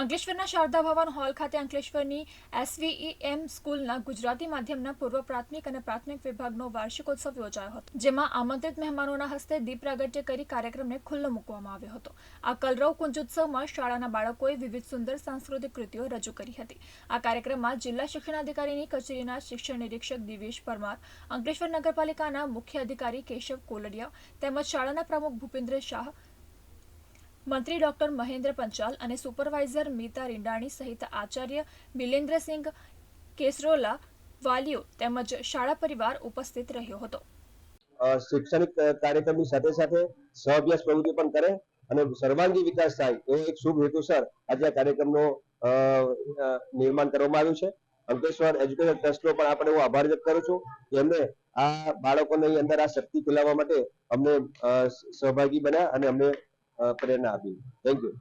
અંકલેશ્વરના શારદા ભવન હોલ ખાતે અંકલેશ્વરની એસવીઈએમ સ્કૂલના ગુજરાતી માધ્યમના પૂર્વ પ્રાથમિક અને પ્રાથમિક વિભાગનો વાર્ષિકોત્સવ યોજાયો હતો, જેમાં આમંત્રિત મહેમાનોના હસ્તે દીપ પ્રાગટ્ય કરી કાર્યક્રમને ખુલ્લો મૂકવામાં આવ્યો હતો. આ કલરવ કુંજોત્સવમાં શાળાના બાળકોએ વિવિધ સુંદર સાંસ્કૃતિક કૃતિઓ રજૂ કરી હતી. આ કાર્યક્રમમાં જિલ્લા શિક્ષણાધિકારીની કચેરીના શિક્ષણ નિરીક્ષક દિવેશ પરમાર, અંકલેશ્વર નગરપાલિકાના મુખ્ય અધિકારી કેશવ કોલડિયા તેમજ શાળાના પ્રમુખ ભૂપેન્દ્ર શાહ મંત્રી ડોક્ટર મહેન્દ્ર પંચાલ અને સુપરવાઇઝર મીતા રીંડાણી સહિત આચાર્ય બિલેન્દ્રસિંહ કેસરોલા, વાલીઓ તેમજ શાળા પરિવાર ઉપસ્થિત રહ્યો હતો. શૈક્ષણિક કાર્યક્રમની સાથે સાથે સહઅભ્યાસ પ્રવૃત્તિ પણ કરે અને સર્વાંગી વિકાસ થાય એવો એક શુભ હેતુસર આજે આ કાર્યક્રમનો નિર્માણ કરવામાં આવ્યું છે. અંકલેશ્વર એજ્યુકેશન ટ્રસ્ટનો પણ આપણે હું આભાર વ્યક્ત કરું છું કે એમને આ બાળકોની અંદર આ શક્તિ ફેલાવવા માટે અમને સહભાગી બન્યા અને અમને uh, Pranabi. Thank you.